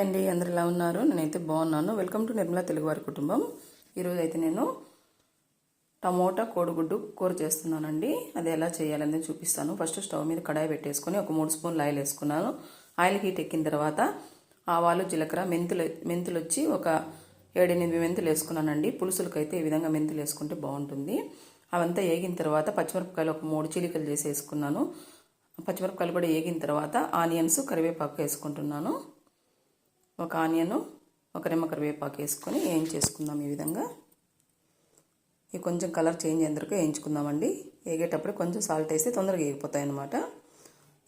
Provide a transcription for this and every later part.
Hi అండి అందరు ఎలా ఉన్నారు? నేనైతే బాగున్నాను. వెల్కమ్ టు నిర్మలా తెలుగువారి కుటుంబం. ఈరోజు అయితే నేను టమోటా కోడిగుడ్డు కూర చేస్తున్నానండి. అది ఎలా చేయాలని చూపిస్తాను. ఫస్ట్ స్టవ్ మీద కడాయి పెట్టేసుకొని ఒక మూడు స్పూన్లు ఆయిల్ వేసుకున్నాను. ఆయిల్ హీట్ ఎక్కిన తర్వాత ఆవాలు జీలకర్ర మెంతులు మెంతులు వచ్చి ఒక ఏడెనిమిది మెంతులు వేసుకున్నానండి. పులుసులకైతే ఈ విధంగా మెంతులు వేసుకుంటే బాగుంటుంది. అవంతా వేగిన తర్వాత పచ్చిమిరపకాయలు ఒక మూడు చీలికలు చేసి వేసుకున్నాను. పచ్చిమిరపకాయలు కూడా వేగిన తర్వాత ఆనియన్స్ కరివేపాకు వేసుకుంటున్నాను. ఒక ఆనియన్ ఒక నిమ్మ కరివేపాకు వేసుకొని వేయించేసుకుందాం ఈ విధంగా. ఇవి కొంచెం కలర్ చేంజ్ అయ్యేందుకు వేయించుకుందామండి. వేగేటప్పుడు కొంచెం సాల్ట్ వేస్తే తొందరగా వేగిపోతాయి అన్నమాట.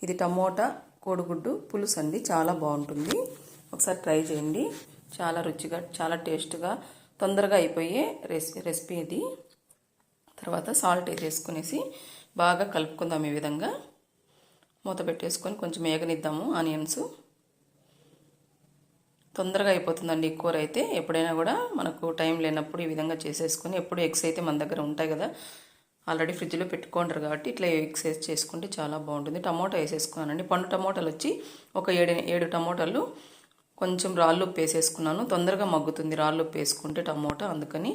ఇది టమోటా కోడిగుడ్డు పులుసు అండి. చాలా బాగుంటుంది. ఒకసారి ట్రై చేయండి. చాలా రుచిగా చాలా టేస్ట్గా తొందరగా అయిపోయే రెసిపీ రెసిపీ ఇది. తర్వాత సాల్ట్ వేసేసుకునేసి బాగా కలుపుకుందాం ఈ విధంగా. మూత పెట్టేసుకొని కొంచెం వేగనిద్దాము ఆనియన్స్. తొందరగా అయిపోతుందండి ఈ కూర అయితే ఎప్పుడైనా కూడా మనకు టైం లేనప్పుడు ఈ విధంగా చేసేసుకొని ఎప్పుడు ఎగ్స్ అయితే మన దగ్గర ఉంటాయి కదా ఆల్రెడీ ఫ్రిడ్జ్లో పెట్టుకుంటారు కాబట్టి ఇట్లా ఎగ్స్ వేసి చేసుకుంటే చాలా బాగుంటుంది. టమోటా వేసేసుకున్నానండి. పండు టమోటాలు వచ్చి ఒక ఏడు ఏడు టమోటాలు కొంచెం రాళ్ళు ఉప్పు వేసేసుకున్నాను. తొందరగా మగ్గుతుంది రాళ్ళు ఉప్పు వేసుకుంటే టమోటా అందుకని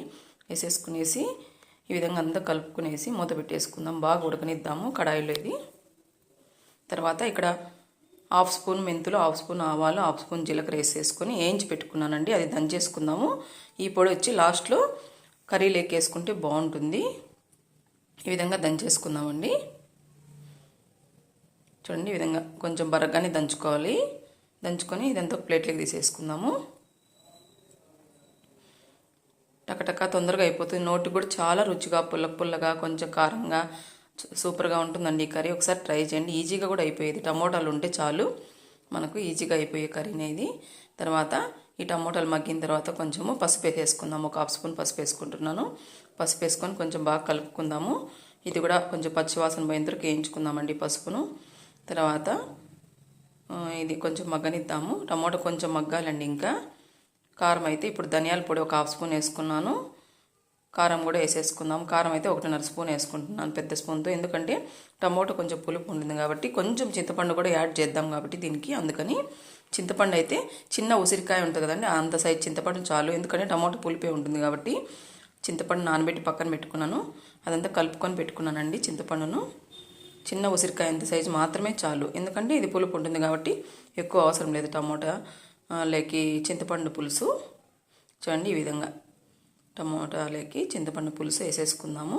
వేసేసుకునేసి ఈ విధంగా అంతా కలుపుకునేసి మూత పెట్టేసుకుందాం. బాగా ఉడకనిద్దాము కడాయిలో ఇది. తర్వాత ఇక్కడ హాఫ్ స్పూన్ మెంతులు హాఫ్ స్పూన్ ఆవాలు హాఫ్ స్పూన్ జీలకర్ర వేసేసుకొని వేయించి పెట్టుకున్నానండి. అది దంచేసుకుందాము ఈ పొడి వచ్చి లాస్ట్లో కర్రీ వేసుకుంటే బాగుంటుంది. ఈ విధంగా దంచేసుకుందామండి చూడండి ఈ విధంగా కొంచెం బరగ్గానే దంచుకోవాలి. దంచుకొని ఇదంతా ప్లేట్లోకి తీసేసుకుందాము. టకటక తొందరగా అయిపోతుంది. నోటి కూడా చాలా రుచిగా పుల్ల పుల్లగా కొంచెం కారంగా సూపర్గా ఉంటుందండి ఈ కర్రీ. ఒకసారి ట్రై చేయండి. ఈజీగా కూడా అయిపోయేది. టమోటాలు ఉంటే చాలు మనకు ఈజీగా అయిపోయే కర్రీ అనేది. తర్వాత ఈ టమోటాలు మగ్గిన తర్వాత కొంచెము పసుపు వేసేసుకుందాము. ఒక హాఫ్ స్పూన్ పసుపు వేసుకుంటున్నాను. పసుపు వేసుకొని కొంచెం బాగా కలుపుకుందాము. ఇది కూడా కొంచెం పచ్చివాసన పోయేంతరకు వేయించుకుందామండి పసుపును. తర్వాత ఇది కొంచెం మగ్గనిద్దాము. టమోటా కొంచెం మగ్గాలండి ఇంకా. కారం అయితే ఇప్పుడు ధనియాల పొడి ఒక హాఫ్ స్పూన్ వేసుకున్నాను. కారం కూడా వేసేసుకుందాం. కారం అయితే ఒకటిన్నర స్పూన్ వేసుకుంటున్నాను పెద్ద స్పూన్తో. ఎందుకంటే టమోటా కొంచెం పులుపు ఉంటుంది కాబట్టి కొంచెం చింతపండు కూడా యాడ్ చేద్దాం కాబట్టి దీనికి. అందుకని చింతపండు అయితే చిన్న ఉసిరికాయ ఉంటుంది కదండి అంత సైజ్ చింతపండు చాలు. ఎందుకంటే టమోటా పులిపే ఉంటుంది కాబట్టి చింతపండు నానబెట్టి పక్కన పెట్టుకున్నాను. అదంతా కలుపుకొని పెట్టుకున్నానండి చింతపండును. చిన్న ఉసిరికాయ అంత సైజు మాత్రమే చాలు. ఎందుకంటే ఇది పులుపు ఉంటుంది కాబట్టి ఎక్కువ అవసరం లేదు టమోటా లేకి చింతపండు పులుసు. చూడండి ఈ విధంగా. టమోటాలకి చింతపండు పులుసు వేసేసుకుందాము.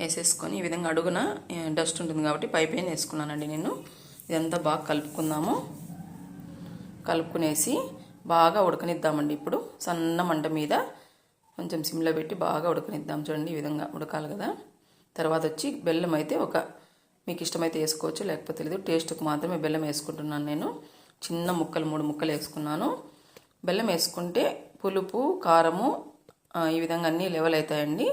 వేసేసుకొని ఈ విధంగా అడుగున డస్ట్ ఉంటుంది కాబట్టి పై పైన వేసుకున్నానండి నేను. ఇదంతా బాగా కలుపుకుందాము. కలుపుకునేసి బాగా ఉడకనిద్దామండి ఇప్పుడు. సన్న మంట మీద కొంచెం సిమ్లో పెట్టి బాగా ఉడకనిద్దాం చూడండి ఈ విధంగా ఉడకాలి కదా. తర్వాత వచ్చి బెల్లం అయితే ఒక మీకు ఇష్టమైతే వేసుకోవచ్చు లేకపోతే లేదు టేస్ట్కి మాత్రమే బెల్లం వేసుకుంటున్నాను నేను. చిన్న ముక్కలు మూడు ముక్కలు వేసుకున్నాను. బెల్లం వేసుకుంటే పులుపు కారము ఈ విధంగా అన్నీ లెవెల్ అవుతాయండి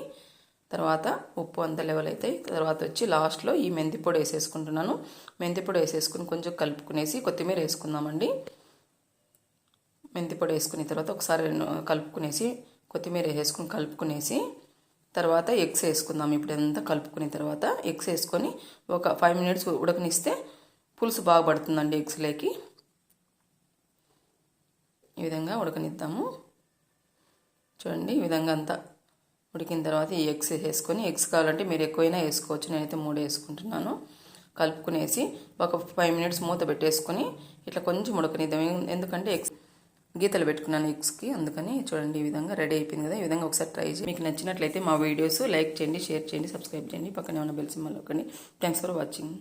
తర్వాత ఉప్పు అంతా లెవెల్ అవుతాయి తర్వాత వచ్చి లాస్ట్లో ఈ మెంతి పొడి వేసేసుకుంటున్నాను. మెంతి పొడి వేసేసుకుని కొంచెం కలుపుకునేసి కొత్తిమీర వేసుకుందామండి. మెంతి పొడి వేసుకున్న తర్వాత ఒకసారి కలుపుకునేసి కొత్తిమీర వేసేసుకుని కలుపుకునేసి తర్వాత ఎగ్స్ వేసుకుందాం. ఇప్పుడు అంతా కలుపుకున్న తర్వాత ఎగ్స్ వేసుకొని ఒక ఫైవ్ మినిట్స్ ఉడకనిస్తే పులుసు బాగా పడుతుందండి ఎగ్స్లోకి ఈ విధంగా ఉడకనిద్దాము. చూడండి ఈ విధంగా అంతా ఉడికిన తర్వాత ఈ ఎగ్స్ వేసుకొని ఎగ్స్ కావాలంటే మీరు ఎక్కువైనా వేసుకోవచ్చు. నేనైతే మూడు వేసుకుంటున్నాను. కలుపుకునేసి ఒక ఫైవ్ మినిట్స్ మూత పెట్టేసుకొని ఇట్లా కొంచెం ఉడకనిద్దాం. ఎందుకంటే ఎగ్స్ గీతలు పెట్టుకున్నాను ఎగ్స్కి. అందుకని చూడండి ఈ విధంగా రెడీ అయిపోయింది కదా. ఈ విధంగా ఒకసారి ట్రై చేసి మీకు నచ్చినట్లయితే మా వీడియోస్ లైక్ చేయండి షేర్ చేయండి సబ్స్క్రైబ్ చేయండి. పక్కనే ఉన్న బెల్ సింబల్ ఒకటి థ్యాంక్స్ ఫర్ వాచింగ్.